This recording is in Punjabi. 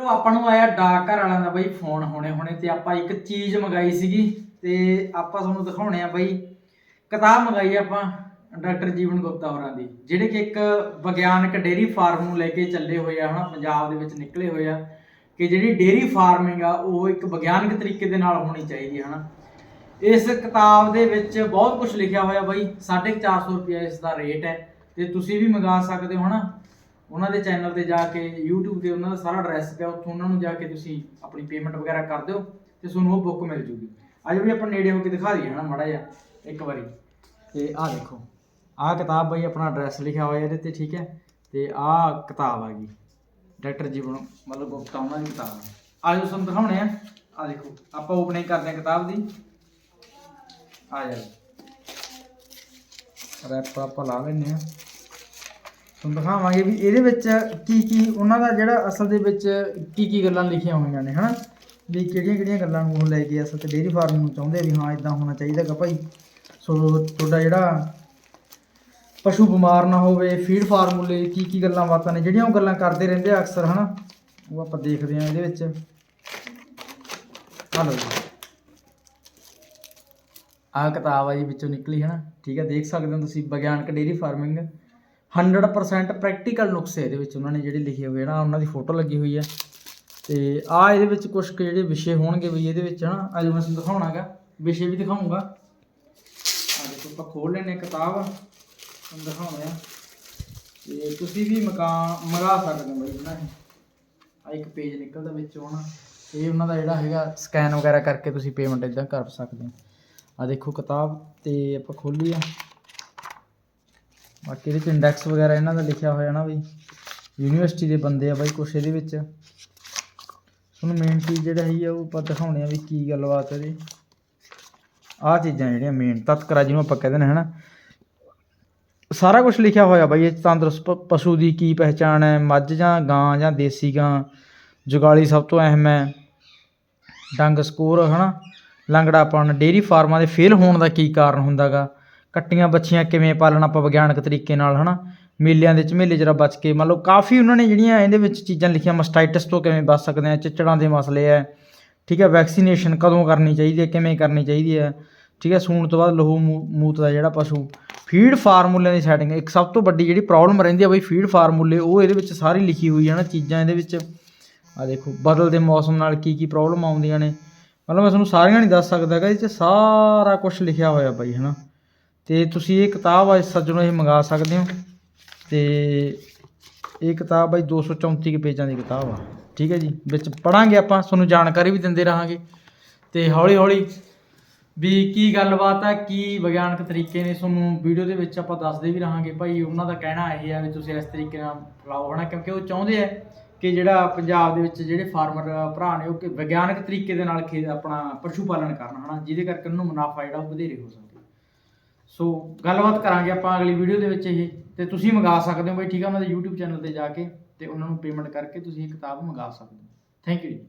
ਚਲੋ ਆਪਾਂ ਨੂੰ ਆਇਆ ਡਾਕ ਘਰ ਵਾਲਿਆਂ ਦਾ ਬਈ ਫੋਨ ਹੋਣੇ ਹੋਣੇ ਤੇ ਆਪਾਂ ਇੱਕ ਚੀਜ਼ ਮੰਗਾਈ ਸੀਗੀ ਤੇ ਆਪਾਂ ਤੁਹਾਨੂੰ ਦਿਖਾਉਣੇ ਆ ਬਈ ਕਿਤਾਬ ਮੰਗਾਈ ਆਪਾਂ ਡਾਕਟਰ ਜੀਵਨ ਗੁਪਤਾ ਹੋਰਾਂ ਦੀ, ਜਿਹੜੇ ਕਿ ਇੱਕ ਵਿਗਿਆਨਕ ਡੇਰੀ ਫਾਰਮ ਨੂੰ ਲੈ ਕੇ ਚੱਲੇ ਹੋਏ ਆ, ਹਨਾ, ਪੰਜਾਬ ਦੇ ਵਿੱਚ ਨਿਕਲੇ ਹੋਏ ਆ, ਕਿ ਜਿਹੜੀ ਡੇਰੀ ਫਾਰਮਿੰਗ ਆ, ਉਹ ਇੱਕ ਵਿਗਿਆਨਕ ਤਰੀਕੇ ਦੇ ਨਾਲ ਹੋਣੀ ਚਾਹੀਦੀ ਹੈ ਹਨਾ। ਇਸ ਕਿਤਾਬ ਦੇ ਵਿੱਚ ਬਹੁਤ ਕੁਝ ਲਿਖਿਆ ਹੋਇਆ ਬਾਈ 450 ਰੁਪਏ ਇਸ ਦਾ ਰੇਟ ਹੈ, ਤੇ ਤੁਸੀਂ ਵੀ ਮੰਗਾ ਸਕਦੇ ਹੋ, ਹਨਾ। ਉਹਨਾਂ ਦੇ ਚੈਨਲ ਤੇ ਜਾ ਕੇ, YouTube ਤੇ ਉਹਨਾਂ ਦਾ ਸਾਰਾ ਐਡਰੈਸ ਪਿਆ, ਉੱਥੋਂ ਉਹਨਾਂ ਨੂੰ ਜਾ ਕੇ ਤੁਸੀਂ ਆਪਣੀ ਪੇਮੈਂਟ ਵਗੈਰਾ ਕਰ ਦਿਓ ਤੇ ਤੁਹਾਨੂੰ ਉਹ ਬੁੱਕ ਮਿਲ ਜੂਗੀ। ਅੱਜ ਵੀ ਆਪਾਂ ਨੇੜੇ ਹੋ ਕੇ ਦਿਖਾ ਦਈਏ ਹਨਾ ਮਾੜਾ ਜਿਹਾ, ਇੱਕ ਵਾਰੀ। ਤੇ ਆਹ ਦੇਖੋ, ਆਹ ਕਿਤਾਬ ਬਾਈ ਆਪਣਾ ਐਡਰੈਸ ਲਿਖਿਆ ਹੋਇਆ ਇਹਦੇ ਤੇ, ਠੀਕ ਹੈ? ਤੇ ਆਹ ਕਿਤਾਬ ਆ ਗਈ, ਡਾਕਟਰ ਜੀਵਨ, ਮਤਲਬ ਗੁਪਤਾ, ਉਹਨਾਂ ਦੀ ਕਿਤਾਬ ਆ। ਆਜੋ ਤੁਹਾਨੂੰ ਦਿਖਾਉਣੇ ਆ ਆ ਦੇਖੋ, ਆਪਾਂ ਓਪਨਿੰਗ ਕਰਦੇ ਹਾਂ ਕਿਤਾਬ ਦੀ। ਆ ਜਾ। ਰੈਪ ਆਪਾਂ ਲਾ ਲੈਨੇ ਆ ਤੁਹਾਨੂੰ ਦਿਖਾਵਾਂਗੇ ਵੀ ਇਹਦੇ ਵਿੱਚ ਕੀ ਕੀ, ਉਹਨਾਂ ਦਾ ਜਿਹੜਾ ਅਸਲ ਦੇ ਵਿੱਚ ਕੀ ਕੀ ਗੱਲਾਂ ਲਿਖੀਆਂ ਹੋਈਆਂ ਨੇ, ਹਨਾ? ਵੀ ਕਿਹੜੀਆਂ ਕਿਹੜੀਆਂ ਗੱਲਾਂ ਨੂੰ ਉਹ ਲੈ ਕੇ ਅਸਲ ਤੇ ਡੇਅਰੀ ਫਾਰਮ ਨੂੰ ਚਾਹੁੰਦੇ ਵੀ ਹਾਂ ਇਦਾਂ ਹੋਣਾ ਚਾਹੀਦਾਗਾ ਭਾਈ। ਸੋ ਤੁਹਾਡਾ ਜਿਹੜਾ ਪਸ਼ੂ ਬਿਮਾਰ ਨਾ ਹੋਵੇ ਫੀਡ ਫਾਰਮੂਲੇ ਕੀ ਕੀ ਗੱਲਾਂ ਬਾਤਾਂ ਨੇ, ਜਿਹੜੀਆਂ ਉਹ ਗੱਲਾਂ ਕਰਦੇ ਰਹਿੰਦੇ ਆ ਅਕਸਰ, ਹਨਾ? ਉਹ ਆਪਾਂ ਦੇਖਦੇ ਆ ਇਹਦੇ ਵਿੱਚ। ਆ ਲਓ ਜੀ। ਆਹ ਕਿਤਾਬ ਆ ਜੀ ਵਿੱਚੋਂ ਨਿਕਲੀ ਹੈ ਨਾ ਠੀਕ ਹੈ ਦੇਖ ਸਕਦੇ ਹੋ ਤੁਸੀਂ ਵਿਗਿਆਨਕ ਡੇਰੀ ਫਾਰਮਿੰਗ 100% ਪ੍ਰੈਕਟੀਕਲ ਨੁਕਸੇ ਇਹਦੇ ਵਿੱਚ ਉਹਨਾਂ ਨੇ ਜਿਹੜੇ ਲਿਖੇ ਹੋਏ ਨਾ, ਉਹਨਾਂ ਦੀ ਫੋਟੋ ਲੱਗੀ ਹੋਈ ਹੈ ਤੇ ਆ ਇਹਦੇ ਵਿੱਚ ਕੁਝ ਕੁ ਜਿਹੜੇ ਵਿਸ਼ੇ ਹੋਣਗੇ ਵੀ ਇਹਦੇ ਵਿੱਚ ਹਨਾ ਅੱਜ ਮੈਂ ਤੁਹਾਨੂੰ ਦਿਖਾਉਣਾਗਾ, ਵਿਸ਼ੇ ਵੀ ਦਿਖਾਉਂਗਾ ਆ ਦੇਖੋ, ਆਪਾਂ ਖੋਲ ਲੈਨੇ ਕਿਤਾਬ, ਤੁਹਾਨੂੰ ਦਿਖਾਉਂਦੇ ਆ ਤੇ ਤੁਸੀਂ ਵੀ ਮਕਾਨ ਮੰਗਾ ਸਕਦੇ ਹੋ ਬਈ, ਹਨਾ ਆ ਇੱਕ ਪੇਜ ਨਿਕਲਦਾ ਵਿੱਚੋਂ ਹਨਾ ਇਹ ਉਹਨਾਂ ਦਾ ਜਿਹੜਾ ਹੈਗਾ ਸਕੈਨ ਵਗੈਰਾ ਕਰਕੇ ਤੁਸੀਂ ਪੇਮੈਂਟ ਇਦਾਂ ਕਰ ਸਕਦੇ ਹੋ। ਆ ਦੇਖੋ ਕਿਤਾਬ, ਤੇ ਆਪਾਂ ਖੋਲੀ ਆ ਬਾਕੀ ਇਹਦੇ ਚ ਇੰਡੈਕਸ ਵਗੈਰਾ ਇਹਨਾਂ ਦਾ ਲਿਖਿਆ ਹੋਇਆ ਨਾ ਬਈ ਯੂਨੀਵਰਸਿਟੀ ਦੇ ਬੰਦੇ ਆ ਬਾਈ ਕੁਛ ਇਹਦੇ ਵਿੱਚ। ਤੁਹਾਨੂੰ ਮੇਨ ਚੀਜ਼ ਜਿਹੜਾ ਹੈਗੀ ਆ, ਉਹ ਆਪਾਂ ਦਿਖਾਉਣੇ ਆ ਵੀ ਕੀ ਗੱਲਬਾਤ ਹੈ ਇਹਦੀ। ਆਹ ਚੀਜ਼ਾਂ ਜਿਹੜੀਆਂ ਮੇਨ ਤਤਕਰਾ ਜਿਹਨੂੰ ਆਪਾਂ ਕਹਿੰਦੇ ਨੇ, ਹਨਾ। ਸਾਰਾ ਕੁਝ ਲਿਖਿਆ ਹੋਇਆ ਬਾਈ ਇਹ ਤੰਦਰੁਸਤ ਪਸ਼ੂ ਦੀ ਕੀ ਪਹਿਚਾਣ ਹੈ, ਮੱਝ ਜਾਂ ਗਾਂ ਜਾਂ ਦੇਸੀ ਗਾਂ, ਜੁਗਾਲੀ ਸਭ ਤੋਂ ਅਹਿਮ ਹੈ। ਡੰਗ ਸਕੋਰ, ਹਨਾ। ਲੰਗੜਾਪਣ ਡੇਰੀ ਫਾਰਮਾਂ ਦੇ ਫੇਲ ਹੋਣ ਦਾ ਕੀ ਕਾਰਨ ਹੁੰਦਾਗਾ। ਕੱਟੀਆਂ ਬੱਚੀਆਂ ਕਿਵੇਂ ਪਾਲਣ ਆਪਾਂ ਵਿਗਿਆਨਕ ਤਰੀਕੇ ਨਾਲ, ਹਨਾ? ਮੇਲਿਆਂ ਦੇ ਝਮੇਲੇ ਜਰਾ ਬਚ ਕੇ, ਮੰਨ ਲਓ ਕਾਫੀ ਉਹਨਾਂ ਨੇ ਜਿਹੜੀਆਂ ਇਹਦੇ ਵਿੱਚ ਚੀਜ਼ਾਂ ਲਿਖੀਆਂ ਮਸਟਾਈਟਸ ਤੋਂ ਕਿਵੇਂ ਬਚ ਸਕਦੇ ਆ, ਚਿੱਚੜਾਂ ਦੇ ਮਸਲੇ ਹੈ ਠੀਕ ਹੈ ਵੈਕਸੀਨੇਸ਼ਨ ਕਦੋਂ ਕਰਨੀ ਚਾਹੀਦੀ ਹੈ ਕਿਵੇਂ ਕਰਨੀ ਚਾਹੀਦੀ ਹੈ ਠੀਕ ਹੈ ਸੂਣ ਤੋਂ ਬਾਅਦ ਲਹੂ ਮੂ- ਮੂਤ ਦਾ ਜਿਹੜਾ ਪਸ਼ੂ ਫੀਡ ਫਾਰਮੂਲਿਆਂ ਦੀ ਸੈਟਿੰਗ ਇੱਕ ਸਭ ਤੋਂ ਵੱਡੀ ਜਿਹੜੀ ਪ੍ਰੋਬਲਮ ਰਹਿੰਦੀ ਆ ਬਈ ਫੀਡ ਫਾਰਮੂਲੇ ਉਹ ਇਹਦੇ ਵਿੱਚ ਸਾਰੀ ਲਿਖੀ ਹੋਈ ਹੈ ਨਾ ਚੀਜ਼ਾਂ ਇਹਦੇ ਵਿੱਚ। ਆ ਦੇਖੋ, ਬਦਲਦੇ ਮੌਸਮ ਨਾਲ ਕੀ ਕੀ ਪ੍ਰੋਬਲਮ ਆਉਂਦੀਆਂ ਨੇ। ਮਤਲਬ ਮੈਂ ਤੁਹਾਨੂੰ ਸਾਰੀਆਂ ਨਹੀਂ ਦੱਸ ਸਕਦਾ ਹੈਗਾ ਇਹ 'ਚ ਸਾਰਾ ਕੁਝ ਲਿਖਿਆ ਹੋਇਆ ਬਾਈ, ਹਨਾ? ਤੇ ਤੁਸੀਂ ਇਹ ਕਿਤਾਬ ਆ ਸੱਜਣੋ ਇਹ ਮੰਗਾ ਸਕਦੇ ਹੋ। ਤੇ ਇਹ ਕਿਤਾਬ ਬਾਈ 234 ਕੁ ਪੇਜਾਂ ਦੀ ਕਿਤਾਬ ਆ। ਠੀਕ ਹੈ ਜੀ। ਵਿੱਚ ਪੜਾਂਗੇ ਆਪਾਂ, ਤੁਹਾਨੂੰ ਜਾਣਕਾਰੀ ਵੀ ਦਿੰਦੇ ਰਹਾਂਗੇ। ਤੇ ਹੌਲੀ ਹੌਲੀ ਵੀ ਕੀ ਗੱਲਬਾਤ ਆ, ਕੀ ਵਿਗਿਆਨਕ ਤਰੀਕੇ ਨੇ ਤੁਹਾਨੂੰ ਵੀਡੀਓ ਦੇ ਵਿੱਚ ਆਪਾਂ ਦੱਸਦੇ ਵੀ ਰਹਾਂਗੇ। ਭਾਈ, ਉਹਨਾਂ ਦਾ ਕਹਿਣਾ ਇਹ ਹੈ ਵੀ ਤੁਸੀਂ ਇਸ ਤਰੀਕੇ ਨਾਲ ਫਲਾਓ ਹਨਾ? ਕਿਉਂਕਿ ਉਹ ਚਾਹੁੰਦੇ ਆ ਕਿ ਜਿਹੜਾ ਪੰਜਾਬ ਦੇ ਵਿੱਚ ਜਿਹੜੇ ਫਾਰਮਰ ਭਰਾ ਨੇ, ਉਹ ਕਿ ਵਿਗਿਆਨਕ ਤਰੀਕੇ ਦੇ ਨਾਲ ਖੇਤ ਆਪਣਾ ਪਸ਼ੂ ਪਾਲਣ ਕਰਨ, ਹਨਾ? ਜਿਹਦੇ ਕਰਕੇ ਉਹਨਾਂ ਨੂੰ ਮੁਨਾਫਾ ਜਿਹੜਾ ਉਹ ਵਧੇਰੇ ਹੋ ਸਕਦਾ। ਸੋ ਗੱਲਬਾਤ ਕਰਾਂਗੇ ਆਪਾਂ ਅਗਲੀ ਵੀਡੀਓ ਦੇ ਵਿੱਚ ਇਹ, ਤੇ ਤੁਸੀਂ ਮੰਗਾ ਸਕਦੇ ਹੋ ਬਈ, ਠੀਕ ਆ, ਉਹਨਾਂ ਦੇ YouTube ਚੈਨਲ ਤੇ ਜਾ ਕੇ, ਤੇ ਉਹਨਾਂ ਨੂੰ ਪੇਮੈਂਟ ਕਰਕੇ ਤੁਸੀਂ ਇਹ ਕਿਤਾਬ ਮੰਗਾ ਸਕਦੇ ਹੋ। ਥੈਂਕ ਯੂ ਜੀ।